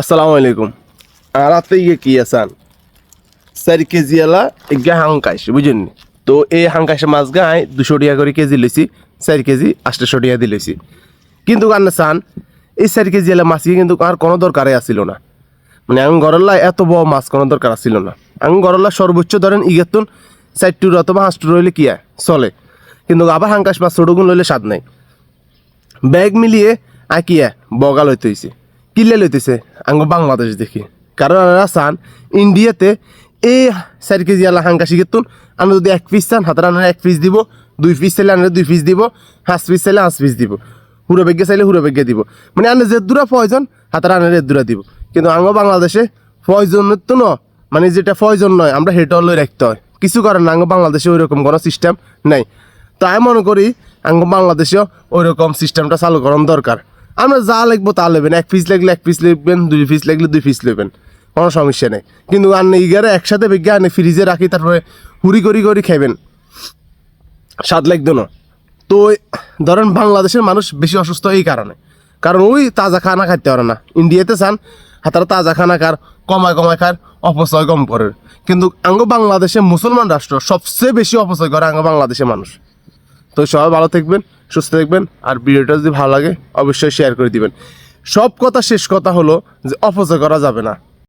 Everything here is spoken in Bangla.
আসসালামু আলাইকুম। আর রাতে ইয়ে কি আসান চারি কেজি এলা এগা হাঙ্কাইশ বুঝেন? তো এই হাঙ্কাইশে মাছ গাই দুশো টাকা করে কেজি লইছি, চারি কেজি আটশো টাকা দিয়ে লইছি। কিন্তু কান্না চান, এই চারি কেজি এলা মাছকে কিন্তু আর কোনো দরকারে আসিল না। মানে আমি গরল্লা এত বড় মাছ কোনো দরকার আসিল না। আমি গরল্লা সর্বোচ্চ ধরেন ইগেতুন চার অথবা হাঁস টুর হইলে কি? চলে। কিন্তু আবার হাঙ্কাশ মাছ ছোটগুন লইলে স্বাদ নাই। ব্যাগ মিলিয়ে আঁকিয়া বগা লইতে হইছে। কিলে লইতেছে, আঙ্গ বাংলাদেশ দেখি। কারণ আমরা চান ইন্ডিয়াতে এই চার কেজি আলা হাঙ্কাশি গেতুন আমরা যদি এক পিস চান, হাতের আনার এক পিস দিব, দুই পিস চাইলে আনার দুই পিস দিব হাঁস পিস চাইলে হাঁস পিস দিব হুড়ো বেগে চাইলে হুড়ো বেগে দিব। মানে আনে যে দূরা প্রয়োজন, হাতের আনার এর দূরা দিব। কিন্তু আঙ্গ বাংলাদেশে প্রয়োজনের তো ন মানে যেটা প্রয়োজন নয়, আমরা হেঁটে লই রাখতে হয়। কিছু করেন না আঙ্গ বাংলাদেশে ওই রকম কোনো সিস্টেম নাই। তো আমি মনে করি, আঙ্গ বাংলাদেশেও ওই রকম সিস্টেমটা চালু করার দরকার। আমরা যা লিখব তা নেবেন এক পিস লাগলে এক পিস লিখবেন দুই পিস লাগলে দুই পিস নেবেন কোনো সমস্যা নেই। কিন্তু আনে ইগারে একসাথে বেগে আনে ফ্রিজে রাখি, তারপরে হুড়ি করি করি খাইবেন। স্বাদ লাগতো না। তো ধরেন বাংলাদেশের মানুষ বেশি অসুস্থ এই কারণে। কারণ ওই তাজা খানা খাইতে পারে না। ইন্ডিয়াতে চান, হাতারা তাজা খানা খার, কমায় কমায় খার, অপচয় কম করে কিন্তু আঙ্গ বাংলাদেশে মুসলমান রাষ্ট্র সবচেয়ে বেশি অপচয় করে আঙ্গ বাংলাদেশের মানুষ। তো সবাই ভালো থাকবেন, সুস্থ থাকবেন, আর ভিডিওটা যদি ভালো লাগে, অবশ্যই শেয়ার করে দিবেন। সব কথা শেষ কথা হলো যে অপচয় করা যাবে না।